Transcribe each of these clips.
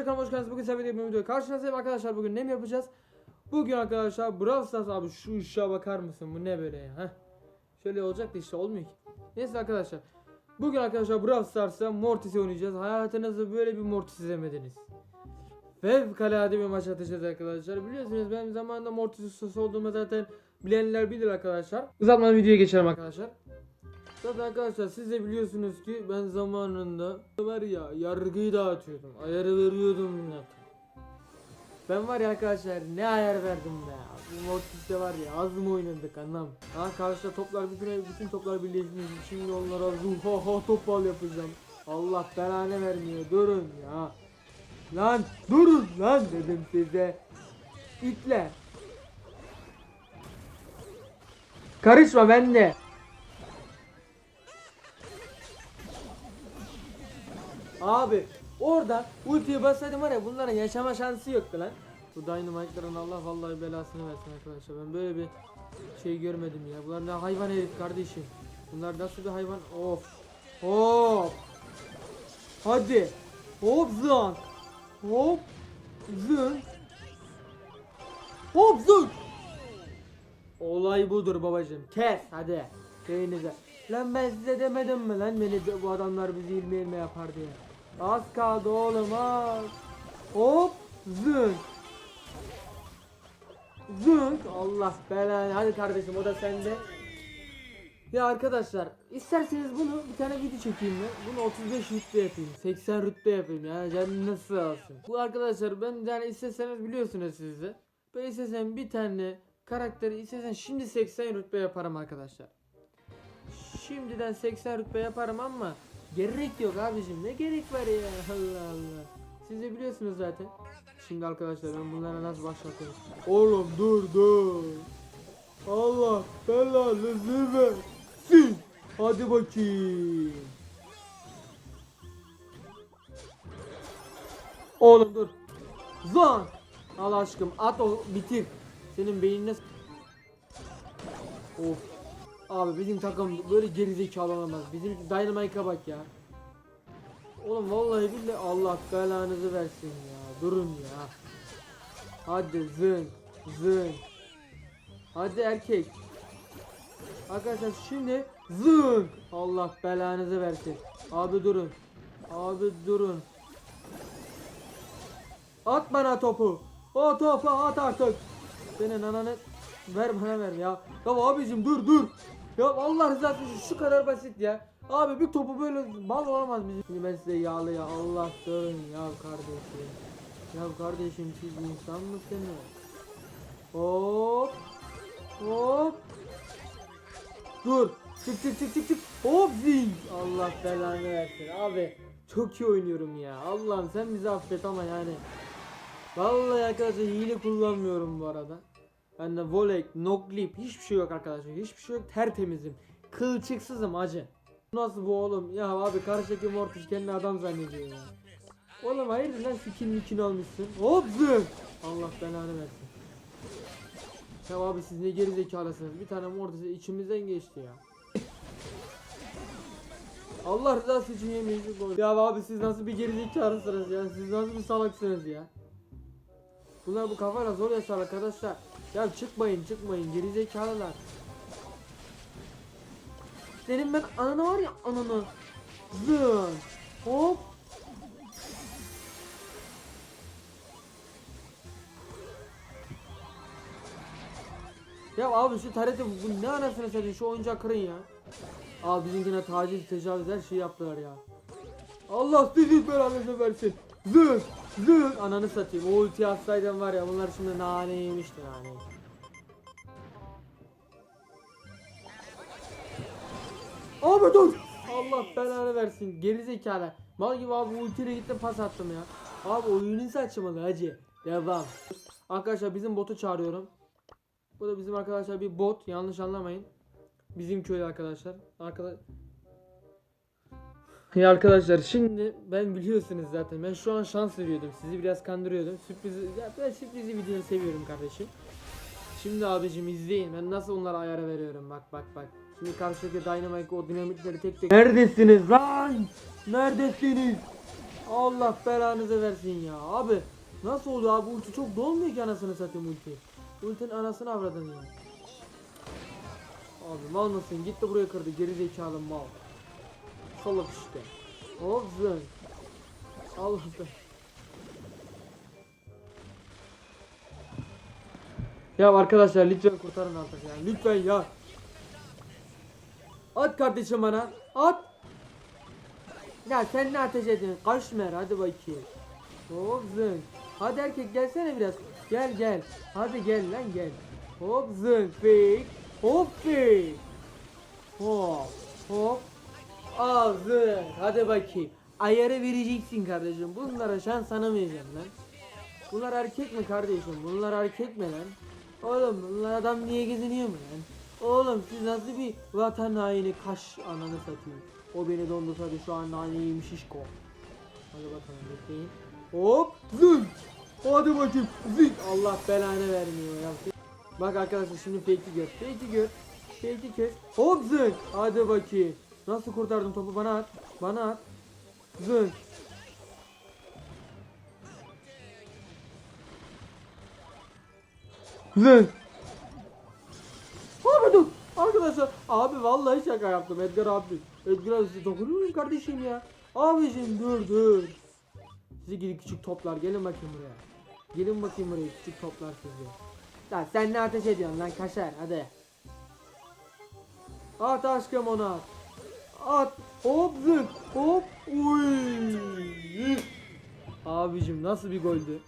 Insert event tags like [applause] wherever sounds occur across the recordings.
arkadaşlar kanalıma hoş geldiniz. Bugün sevdiğim bir video karşınızdayım arkadaşlar. Bugün ne mi yapacağız? Bugün arkadaşlar Brawl Stars abi şu ışığa bakar mısın? Bu ne böyle ya? Heh. Şöyle olacak da işte olmuyor ki. Neyse arkadaşlar. Bugün arkadaşlar Brawl Stars'ta Mortis'i oynayacağız. Hayatınızda böyle bir Mortis izlemediniz. Fevkalade bir maç atacağız arkadaşlar. Biliyorsunuz benim zamanında Mortis ustası olduğumu zaten bilenler bilir arkadaşlar. Uzatmadan videoya geçelim arkadaşlar. Zaten arkadaşlar siz de biliyorsunuz ki ben zamanında var ya yargıyı dağıtıyordum. Ayarı veriyordum millete. Ben var ya arkadaşlar ne ayar verdim be. Bu Mortis'te var ya az mı oynadık anlam. Ha karşıda toplar bütün bütün toplar birleşmiş. Şimdi onlara ruha ha topal yapacağım. Allah belanı vermiyor. Durun ya. Lan durun lan dedim size. İtle. Karışma bende. Abi orada ultiyi basaydım var ya bunların yaşama şansı yoktu lan. Bu Dynamite'ların Allah vallahi belasını versin arkadaşlar. Ben böyle bir şey görmedim ya. Bunlar ne hayvan herif kardeşim. Bunlar nasıl bir hayvan? Of. Hop. Hadi. Hop zın. Hop. Zın. Hop zın. Olay budur babacım. Kes hadi. Şeyinize. Lan ben size demedim mi lan beni bu adamlar bizi ilme ilme yapar diye. Az kaldı oğlum az. Hop zınk. Zınk. Allah belanı. Hadi kardeşim o da sende. Ya arkadaşlar isterseniz bunu bir tane video çekeyim mi? Bunu 35 rütbe yapayım. 80 rütbe yapayım yani canım nasıl alsın. Bu arkadaşlar ben yani isteseniz biliyorsunuz siz. Ben istesem bir tane karakteri istesem şimdi 80 rütbe yaparım arkadaşlar. Şimdiden 80 rütbe yaparım ama gerek yok abicim ne gerek var ya [laughs] Allah Allah. Siz de biliyorsunuz zaten. Şimdi arkadaşlar ben bunlara nasıl başlatıyorum. Oğlum dur dur. Allah belanızı versin. Hadi bakayım. Oğlum dur. Zan. Al aşkım at o bitir. Senin beynine Of. Abi bizim takım böyle gerizekalı olamaz. Bizim Dynamite'a bak ya. Oğlum vallahi billahi Allah belanızı versin ya. Durun ya. Hadi zın zın. Hadi erkek. Arkadaşlar şimdi zın. Allah belanızı versin. Abi durun. Abi durun. At bana topu. O topu at artık. Senin ananı ver bana ver ya. Ya abicim dur dur. Ya Allah rızası için şu kadar basit ya. Abi bir topu böyle bal olamaz bizim. Şimdi ben size yağlı ya Allah durun ya kardeşim. Ya kardeşim siz insan mısınız? Hop. Hop. Dur. Çık çık çık çık çık. Hop zing. Allah belanı versin abi. Çok iyi oynuyorum ya. Allah'ım sen bizi affet ama yani. Vallahi arkadaşlar hile kullanmıyorum bu arada. Bende volek, noglip hiçbir şey yok arkadaşlar. Hiçbir şey yok. Tertemizim. Kılçıksızım acı. Nasıl bu oğlum? Ya abi karşıdaki Mortis kendini adam zannediyor ya. Oğlum hayırdır lan skin mikin almışsın. Hop. Allah belanı versin. Ya abi siz ne geri zekalısınız. Bir tane Mortis içimizden geçti ya. Allah rızası için yemeyin şu gol. Ya abi siz nasıl bir geri zekalısınız ya. Siz nasıl bir salaksınız ya. Bunlar bu kafayla zor yaşar arkadaşlar. Ya çıkmayın çıkmayın geri zekalılar. Senin ben ananı var ya ananı. Zın. Hop. Ya abi şu tarete bu ne anasını satayım şu oyuncak kırın ya. Abi bizimkine taciz tecavüz her şeyi yaptılar ya. Allah sizi belanızı versin. Zın zın ananı satayım. O ulti atsaydım var ya bunlar şimdi nane yemişti nane. Abi dur. Allah belanı versin. Gerizekalı. Mal gibi abi ultiyle gittim pas attım ya. Abi oyunun saçmalı hacı. Devam. Arkadaşlar bizim botu çağırıyorum. Bu da bizim arkadaşlar bir bot. Yanlış anlamayın. Bizim köy arkadaşlar. Arkadaş ya arkadaşlar şimdi ben biliyorsunuz zaten ben şu an şans veriyordum sizi biraz kandırıyordum sürpriz ya ben sürprizi videoyu seviyorum kardeşim Şimdi abicim izleyin ben nasıl onlara ayara veriyorum bak bak bak Şimdi karşıdaki Dynamite o dinamitleri tek tek Neredesiniz lan? Neredesiniz? Allah belanızı versin ya abi. Nasıl oluyor abi ulti çok dolmuyor ki anasını satayım ulti. Ultinin anasını avradın ya. Abi mal mısın? Gitti buraya kırdı geri zekalı mal. Salak işte. Hop zın. Allah be. Ya arkadaşlar lütfen kurtarın artık ya. Lütfen ya. At kardeşim bana. At. Ya sen ne ateş ediyorsun? Kaşmer hadi bakayım. Hop zın. Hadi erkek gelsene biraz. Gel gel. Hadi gel lan gel. Hop zın. Fake. Hop fake. Hop. Hop. Al zın. Hadi bakayım. Ayarı vereceksin kardeşim. Bunlara şans tanımayacağım lan. Bunlar erkek mi kardeşim? Bunlar erkek mi lan? Oğlum bunlar adam niye geziniyor mu lan? Oğlum siz nasıl bir vatan haini kaş ananı satayım. O beni dondursadı şu an naneyim şişko. Hadi bakalım bekleyin. Hop zın. Hadi bakayım zın. Allah belanı vermiyor ya. Bak arkadaşlar şimdi fake'i gör. Fake'i gör. Fake'i kes. Hop zın. Hadi bakayım. Nasıl kurtardım topu bana at. Bana at. Zın. Zın. Arkadaşlar abi vallahi şaka yaptım Edgar abi. Edgar abi size dokunuyor muyum kardeşim ya? Abicim dur dur. Size gidin küçük toplar gelin bakayım buraya. Gelin bakayım buraya küçük toplar size. Lan sen ne ateş ediyorsun lan kaşar hadi. At aşkım onu at. At. Hop zık. Hop. Uy. Abicim nasıl bir goldü?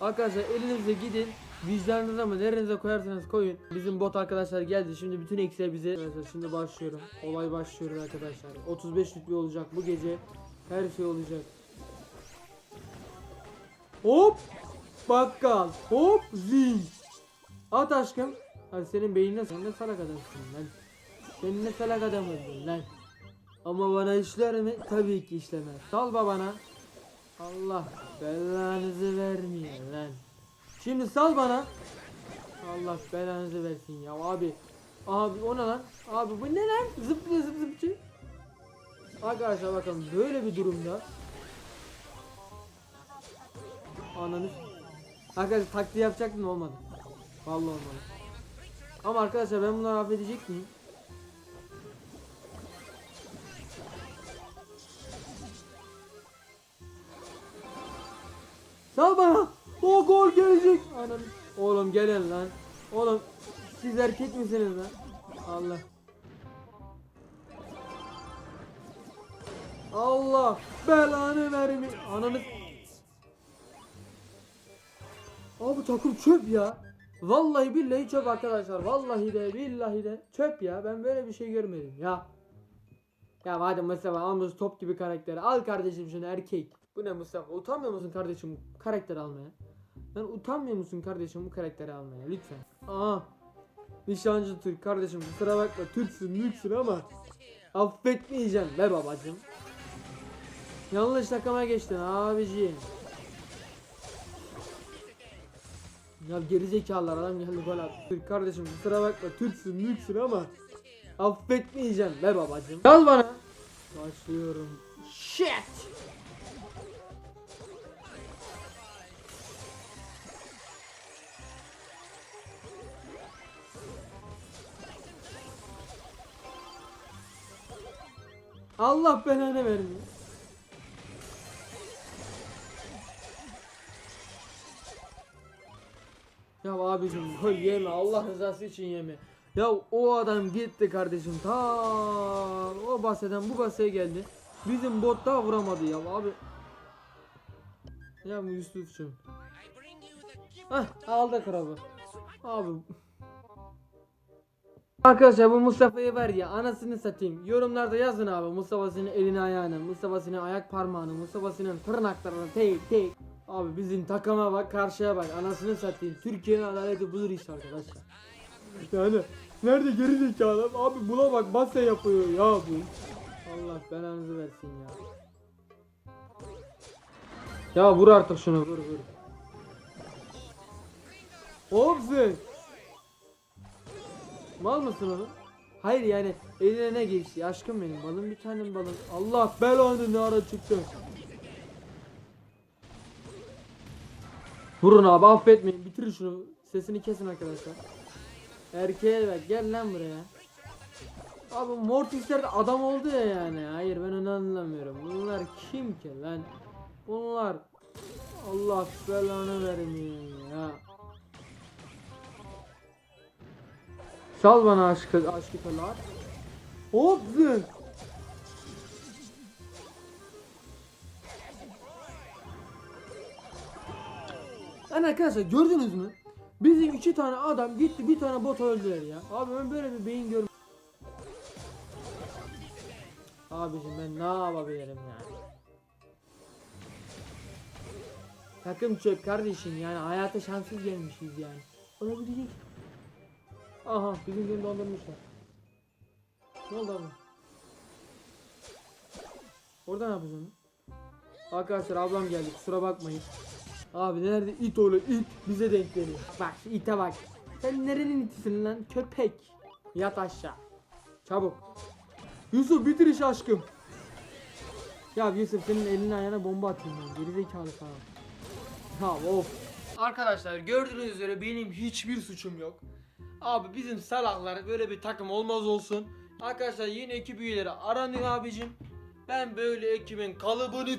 Arkadaşlar elinize gidin. Vicdanınıza mı nerenize koyarsanız koyun. Bizim bot arkadaşlar geldi. Şimdi bütün eksiler bize. Arkadaşlar şimdi başlıyorum. Olay başlıyor arkadaşlar. 35 rütbe olacak bu gece. Her şey olacak. Hop. Bakkal. Hop. Zing. At aşkım. Hadi senin beynine sen de salak adamsın lan. Sen ne salak adam oldun lan. Ama bana işler mi? Tabii ki işlemez. Sal babana. Allah belanızı vermiyor. Şimdi sal bana. Allah belanızı versin ya abi. Abi o ne lan? Abi bu ne lan? Zıplıyor zıp zıpçı. Arkadaşlar bakın böyle bir durumda. Ananı. Arkadaşlar taktiği yapacaktım olmadı. Vallahi olmadı. Ama arkadaşlar ben bunları affedecek miyim? Sal bana. O gol gelecek. Anam. Oğlum gelin lan. Oğlum siz erkek misiniz lan? Allah. Allah belanı vermi. Ananı. Abi takım çöp ya. Vallahi billahi çöp arkadaşlar. Vallahi de billahi de çöp ya. Ben böyle bir şey görmedim ya. Ya hadi Mustafa almış top gibi karakteri. Al kardeşim şunu erkek. Bu ne Mustafa? Utanmıyor musun kardeşim karakter almaya? Lan utanmıyor musun kardeşim bu karakteri almaya? Lütfen. Aa. Nişancı Türk kardeşim kusura bakma Türksün Türksün ama affetmeyeceğim be babacım. Yanlış takıma geçtin abiciğim. Ya gerizekalılar adam geldi gol attı. Türk kardeşim kusura bakma Türksün Türksün ama affetmeyeceğim be babacım. Al bana. Başlıyorum. Shit. Allah belanı vermiyor. Ya abicim yeme Allah rızası için yeme. Ya o adam gitti kardeşim ta o baseden bu basaya geldi. Bizim bot daha vuramadı ya abi. Ya bu Yusuf'cum. Hah aldı krabı. Abi. Arkadaşlar bu Mustafa'yı var ya anasını satayım. Yorumlarda yazın abi Mustafa senin elini ayağını, Mustafa senin ayak parmağını, Mustafa senin tırnaklarını tek tek. Abi bizim takıma bak karşıya bak anasını satayım. Türkiye'nin adaleti budur işte arkadaşlar. Yani nerede geri zekalı abi buna bak base yapıyor ya bu. Allah belanızı versin ya. Ya vur artık şunu vur vur. Hop zın. Mal mısın oğlum? Hayır yani eline ne geçti aşkım benim balım bir tanem balım. Allah belanı ne ara çıktı. Vurun abi affetmeyin bitirin şunu sesini kesin arkadaşlar. Erkeğe bak gel lan buraya. Abi Mortisler adam oldu ya yani. Hayır ben onu anlamıyorum. Bunlar kim ki lan? Bunlar Allah belanı vermiyor ya. Sal bana aşkı aşkı falan. Hop zın. Lan arkadaşlar gördünüz mü? Bizim iki tane adam gitti bir tane bot öldüler ya. Abi ben böyle bir beyin görmedim. Abicim ben ne yapabilirim yani? Takım çöp kardeşim yani hayata şanssız gelmişiz yani. Olabilecek. Aha bizim günü dondurmuşlar. Ne oldu abi? Orada ne yapacağım? Arkadaşlar ablam geldi kusura bakmayın. Abi nerede it oğlu it bize denk geliyor. Bak şu ite bak. Sen nerenin itisin lan köpek. Yat aşağı. Çabuk. Yusuf bitir iş aşkım. Ya Yusuf senin elini ayağına bomba atayım ben. Gerizekalı sana. Ya of. Arkadaşlar gördüğünüz üzere benim hiçbir suçum yok. Abi bizim salaklar böyle bir takım olmaz olsun. Arkadaşlar yeni ekip üyeleri aranıyor abicim. Ben böyle ekibin kalıbını